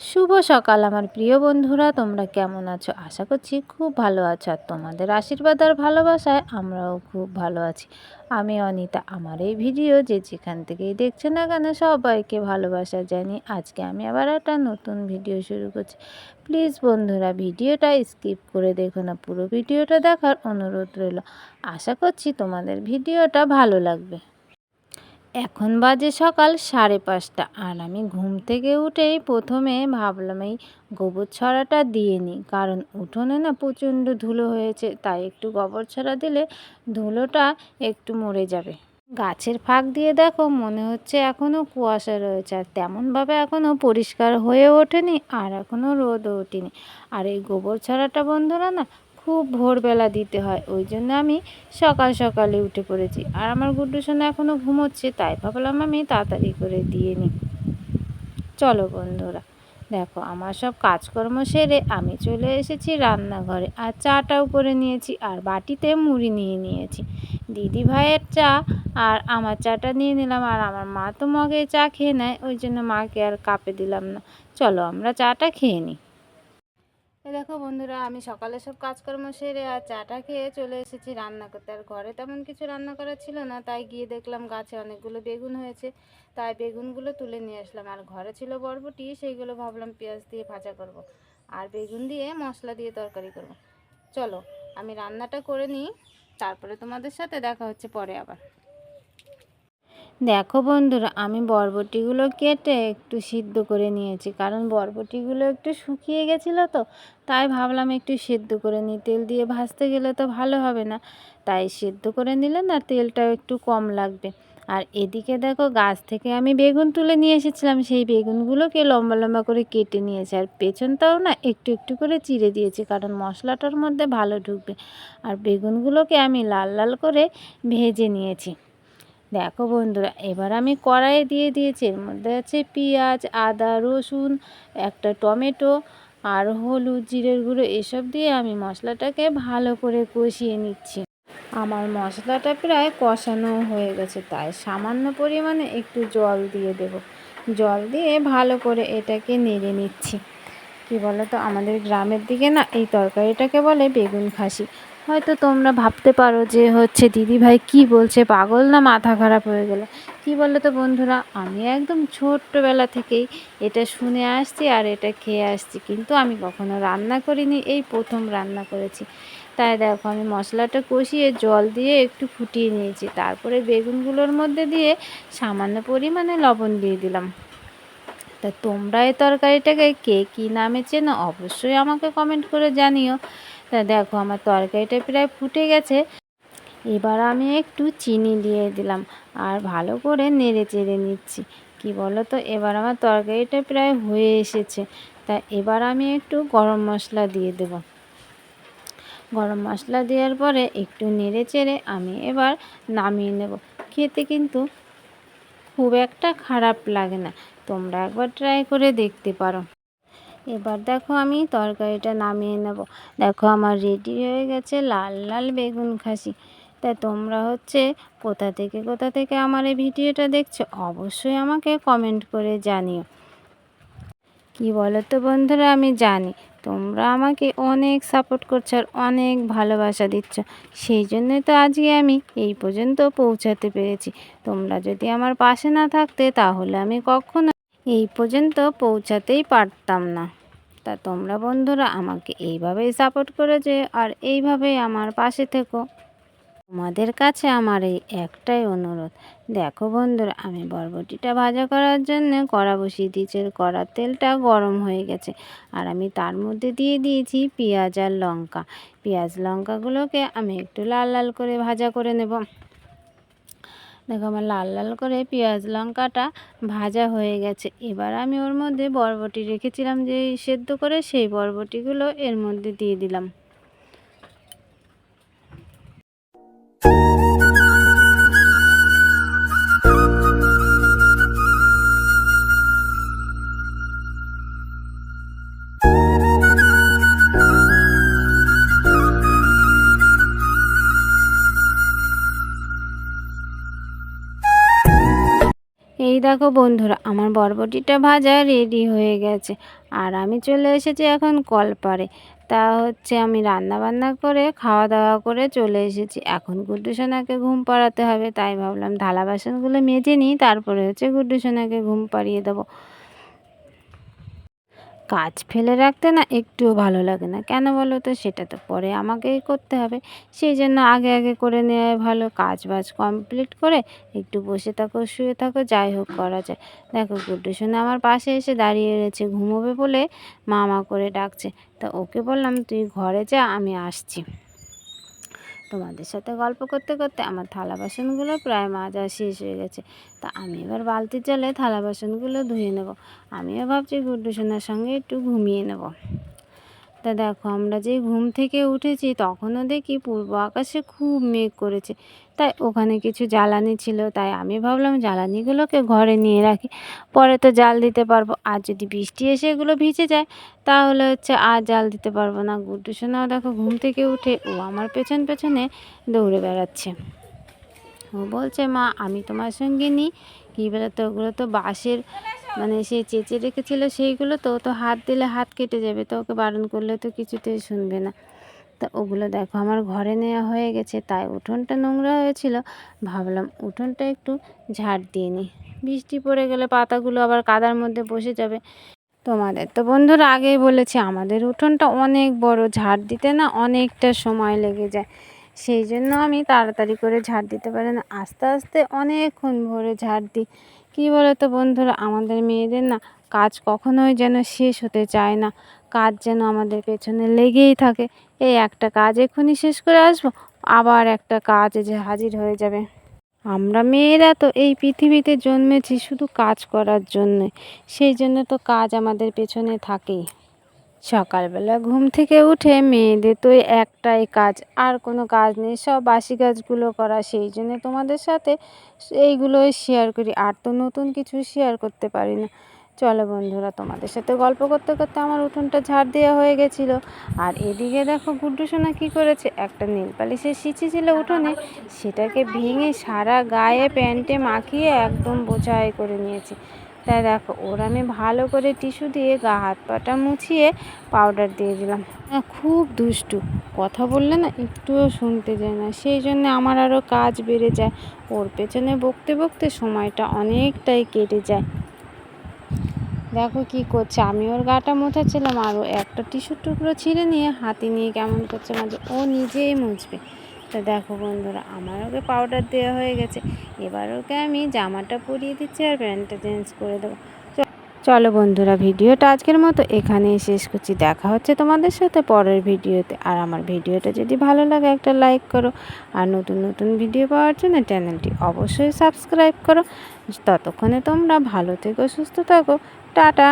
শুভ সকাল, আমার প্রিয় বন্ধুরা। তোমরা কেমন আছো? আশা করছি খুব ভালো আছো। আর তোমাদের আশীর্বাদ আর ভালোবাসায় আমরাও খুব ভালো আছি। আমি অনিতা। আমার এই ভিডিও যে যেখান থেকেই দেখছে না কেন, সবাইকে ভালোবাসা জানি আজকে আমি আবার একটা নতুন ভিডিও শুরু করছি। প্লিজ বন্ধুরা, ভিডিওটা স্কিপ করে দেখো না, পুরো ভিডিওটা দেখার অনুরোধ রইল। আশা করছি তোমাদের ভিডিওটা ভালো লাগবে। এখন বাজে সকাল সাড়ে পাঁচটা আর আমি ঘুম থেকে উঠেই প্রথমে ভাবলাম এই গোবর ছড়াটা দিয়ে নিই। কারণ উঠোনে না প্রচণ্ড ধুলো হয়েছে, তাই একটু গোবর ছড়া দিলে ধুলোটা একটু মরে যাবে। গাছের ফাঁক দিয়ে দেখো, মনে হচ্ছে এখনও কুয়াশা রয়েছে আর তেমনভাবে এখনও পরিষ্কার হয়ে ওঠেনি আর এখনও রোদও ওঠেনি। আর এই গোবর ছড়াটা বন্ধুরা না খুব ভোরবেলা দিতে হয়, ওই জন্য আমি সকাল সকালে উঠে পড়েছি। আর আমার গুড্ডু সোনা এখনও ঘুমোচ্ছে, তাই ভাবলাম আমি তাড়াতাড়ি করে দিয়ে নিই চলো বন্ধুরা, দেখো আমার সব কাজকর্ম সেরে আমি চলে এসেছি রান্নাঘরে। আর চাটাও করে নিয়েছি, আর বাটিতে মুড়ি নিয়ে নিয়েছি। দিদি ভাইয়ের চা আর আমার চাটা নিয়ে নিলাম, আর আমার মা তো মগে চা খেয়ে নেয়, ওই জন্য মাকে আর কাপে দিলাম না। চলো আমরা চাটা খেয়ে নিই। দেখো বন্ধুরা, আমি সকালে সব কাজকর্ম সেরে আর চাটা খেয়ে চলে এসেছি রান্না করতে আর ঘরে তেমন কিছু রান্না করা ছিল না, তাই গিয়ে দেখলাম গাছে অনেকগুলো বেগুন হয়েছে তাই বেগুনগুলো তুলে নিয়ে আসলাম আর ঘরে ছিল বরবটি, সেইগুলো ভাবলাম পেঁয়াজ দিয়ে ভাজা করব। আর বেগুন দিয়ে মশলা দিয়ে তরকারি করব। চলো, আমি রান্নাটা করে নিই, তারপরে তোমাদের সাথে দেখা হচ্ছে পরে আবার দেখো বন্ধুরা, আমি বরবটিগুলো কেটে একটু সিদ্ধ করে নিয়েছি। কারণ বরবটিগুলো একটু শুকিয়ে গেছিল তো, তাই ভাবলাম একটু সিদ্ধ করে নিই। তেল দিয়ে ভাজতে গেলে তো ভালো হবে না। তাই সিদ্ধ করে নিলে না তেলটাও একটু কম লাগবে। আর এদিকে দেখো, গাছ থেকে আমি বেগুন তুলে নিয়ে এসেছিলাম। সেই বেগুনগুলোকে লম্বা লম্বা করে কেটে নিয়েছি। আর পেছনটাও না একটু একটু করে চিড়ে দিয়েছি, কারণ মশলাটার মধ্যে ভালো ঢুকবে। আর বেগুনগুলোকে আমি লাল লাল করে ভেজে নিয়েছি। দেখো বন্ধুরা, এবার আমি কড়াইয়ে দিয়ে দিয়েছি। এর মধ্যে আছে পেঁয়াজ, আদা, রসুন, একটা টমেটো আর হলুদ জিরের গুঁড়ো, এসব দিয়ে আমি মশলাটাকে ভালো করে কষিয়ে নিচ্ছি। আমার মশলাটা প্রায় কষানো হয়ে গেছে, তাই সামান্য পরিমাণে একটু জল দিয়ে দেব। জল দিয়ে ভালো করে এটাকে নেড়ে নিচ্ছি। কী বলো তো আমাদের গ্রামের দিকে না এই তরকারিটাকে বলে বেগুন খাসি। হয়তো তোমরা ভাবতে পারো যে হচ্ছে দিদি ভাই কী বলছে, পাগল না মাথা খারাপ হয়ে গেল। কি বলো তো বন্ধুরা? আমি একদম ছোট্টবেলা থেকেই এটা শুনে আসছি আর এটা খেয়ে আসছি, কিন্তু আমি কখনো রান্না করিনি, এই প্রথম রান্না করেছি। তাই দেখো, আমি মশলাটা কষিয়ে জল দিয়ে একটু ফুটিয়ে নিয়েছি, তারপরে বেগুনগুলোর মধ্যে দিয়ে সামান্য পরিমাণে লবণ দিয়ে দিলাম। তা তোমরা এই তরকারিটাকে কে কী নামে চেনো অবশ্যই আমাকে কমেন্ট করে জানিও। তা দেখো, আমার তরকারিটা প্রায় ফুটে গেছে। এবার আমি একটু চিনি দিয়ে দিলাম আর ভালো করে নেড়ে চেড়ে নিচ্ছি। কি বলো তো এবার আমার তরকারিটা প্রায় হয়ে এসেছে। তা এবার আমি একটু গরম মশলা দিয়ে দেব। গরম মশলা দেওয়ার পরে একটু নেড়ে চেড়ে আমি এবার নামিয়ে নেব। খেতে কিন্তু খুব একটা খারাপ লাগে না। তোমরা একবার ট্রাই করে দেখতে পারো। এবার দেখো আমি তরকারিটা নামিয়ে নেব। দেখো আমার রেডি হয়ে গেছে লাল লাল বেগুন খাসি। তা তোমরা হচ্ছে কোথা থেকে কোথা থেকে আমার এই ভিডিওটা দেখছ অবশ্যই আমাকে কমেন্ট করে জানিও। কি বলো তো বন্ধুরা, আমি জানি তোমরা আমাকে অনেক সাপোর্ট করছ আর অনেক ভালোবাসা দিচ্ছ। সেই জন্যই তো আজকে আমি এই পর্যন্ত পৌঁছাতে পেরেছি। তোমরা যদি আমার পাশে না থাকতে তাহলে আমি কখনো এই পর্যন্ত পৌঁছাতেই পারতাম না। তা তোমরা বন্ধুরা আমাকে এইভাবেই সাপোর্ট করেছে আর এইভাবেই আমার পাশে থেকো। তোমাদের কাছে আমার এই একটাই অনুরোধ। দেখো বন্ধুরা, আমি বরবটিটা ভাজা করার জন্য কড়া বসিয়ে দিয়েছি। কড়ার তেলটা গরম হয়ে গেছে। আর আমি তার মধ্যে দিয়ে দিয়েছি পেঁয়াজ আর লঙ্কা। পেঁয়াজ লঙ্কাগুলোকে আমি একটু লাল লাল করে ভাজা করে নেব। দেখো আমার লাল লাল করে পেঁয়াজ লঙ্কাটা ভাজা হয়ে গেছে। এবার আমি ওর মধ্যে বরবটি রেখেছিলাম যে সেদ্ধ করে সেই বরবটিগুলো এর মধ্যে দিয়ে দিলাম। এই দেখো বন্ধুরা, আমার বরবটিটা ভাজা রেডি হয়ে গেছে। আর আমি চলে এসেছি এখন কলপারে। তা হচ্ছে আমি রান্না বান্না করে খাওয়া দাওয়া করে চলে এসেছি। এখন গুড্ডু সোনাকে ঘুম পাড়াতে হবে, তাই ভাবলাম থালা বাসনগুলো মেজে নিই, তারপরে হচ্ছে গুড্ডু সোনাকে ঘুম পাড়িয়ে দেবো। কাজ ফেলে রাখতে না একটুও ভালো লাগে না। কেন বলো তো? সেটা তো পরে আমাকেই করতে হবে। সেই জন্য আগে আগে করে নেওয়াই ভালো। কাজ বাজ কমপ্লিট করে একটু বসে থাকো, শুয়ে থাকো, যাই হোক করা যায়। দেখো গুড্ডু শুনে আমার পাশে এসে দাঁড়িয়ে রয়েছে, ঘুমোবে বলে মামা করে ডাকছে। তা ওকে বললাম, তুই ঘরে যা, আমি আসছি। তোমাদের সাথে গল্প করতে করতে আমার থালা বাসনগুলো প্রায় মাজা শেষ হয়ে গেছে। তা আমি এবার বালতি জলে থালা বাসনগুলো ধুয়ে নেব। আমিও ভাবছি গুড্ডু সোনার সঙ্গে একটু ঘুমিয়ে নেব। তা দেখো, আমরা যেই ঘুম থেকে উঠেছি তখনও দেখি পূর্ব আকাশে খুব মেঘ করেছে। তাই ওখানে কিছু জ্বালানি ছিল, তাই আমি ভাবলাম জ্বালানিগুলোকে ঘরে নিয়ে রাখি। পরে তো জাল দিতে পারব, আর যদি বৃষ্টি এসে এগুলো ভিজে যায়, তাহলে হচ্ছে আর জাল দিতে পারব না। গুড্ডু সোনাও দেখো ঘুম থেকে উঠে ও আমার পেছন পেছনে দৌড়ে বেড়াচ্ছে। ও বলছে, মা, আমি তোমার সঙ্গে নিই কী বলতো, ওগুলো তো বাঁশের মানে সে চেঁচে রেখেছিল সেইগুলো তো তো হাত দিলে হাত কেটে যাবে, তো ওকে বারণ করলে তো কিছুতেই শুনবে না। তা ওগুলো দেখো, আমার ঘরে নেওয়া হয়ে গেছে, তাই উঠোনটা নোংরা হয়েছিল। ভাবলাম উঠোনটা একটু ঝাড় দিয়ে নিই। বৃষ্টি পড়ে গেলে পাতাগুলো আবার কাদার মধ্যে বসে যাবে। তোমাদের তো বন্ধুরা আগেই বলেছি, আমাদের উঠোনটা অনেক বড়, ঝাড় দিতে না অনেকটা সময় লেগে যায়। সেই জন্য আমি তাড়াতাড়ি করে ঝাড় দিতে পারি না। আস্তে আস্তে অনেকক্ষণ ভরে ঝাড় দিই। কী বলো তো বন্ধুরা? আমাদের মেয়েদের না কাজ কখনোই যেন শেষ হতে চায় না। কাজ যেন আমাদের পেছনে লেগেই থাকে। এই একটা কাজ এক্ষুনি শেষ করে আসব, আবার একটা কাজ যে হাজির হয়ে যাবে। আমরা মেয়েরা তো এই পৃথিবীতে জন্মেছি শুধু কাজ করার জন্য। সেই জন্য তো কাজ আমাদের পেছনে থাকেই। সকালবেলা ঘুম থেকে উঠে মেয়েদের তো একটাই কাজ, আর কোনো কাজ নেই, সব বাসি কাজগুলো করা, সেই জন্য তোমাদের সাথে এইগুলোই শেয়ার করি, আর তো নতুন কিছু শেয়ার করতে পারি না। চলো বন্ধুরা, তোমাদের সাথে গল্প করতে করতে আমার উঠোনটা ঝাড় দেওয়া হয়ে গেছিল। আর এদিকে দেখো গুড্ডু সোনা কী করেছে, একটা নীল পালিশের সিঁচি ছিল উঠোনে, সেটাকে ভেঙে সারা গায়ে প্যান্টে মাখিয়ে একদম বোঝাই করে নিয়েছে। তাই দেখো, ওর আমি ভালো করে টিস্যু দিয়ে গা, হাত পাটা মুছিয়ে পাউডার দিয়ে দিলাম। খুব দুষ্টু। কথা বললে না একটুও শুনতে যায় না। সেই জন্য আমার আরও কাজ বেড়ে যায়। ওর পেছনে বকতে বকতে সময়টা অনেকটাই কেটে যায়। দেখো কি করছে। আমি ওর গাটা মোছাচ্ছিলাম আর ও একটা টিস্যুর টুকরো ছিঁড়ে নিয়ে হাতে নিয়ে কেমন করছে মাঝে, ও নিজেই মুছবে। তো দেখো বন্ধুরা, আমার ওকে পাউডার দেওয়া হয়ে গেছে। এবার ওকে আমি জামাটা পরিয়ে দিচ্ছি আর প্যান্টটা চেঞ্জ করে দেবো। চলো বন্ধুরা, ভিডিওটা আজকের মতো এখানেই শেষ করছি। দেখা হচ্ছে তোমাদের সাথে পরের ভিডিওতে। আর আমার ভিডিওটা যদি ভালো লাগে, একটা লাইক করো। আর নতুন নতুন ভিডিও পাওয়ার জন্য চ্যানেলটি অবশ্যই সাবস্ক্রাইব করো। ততক্ষণে তোমরা ভালো থেকো, সুস্থ থাকো। টাটা!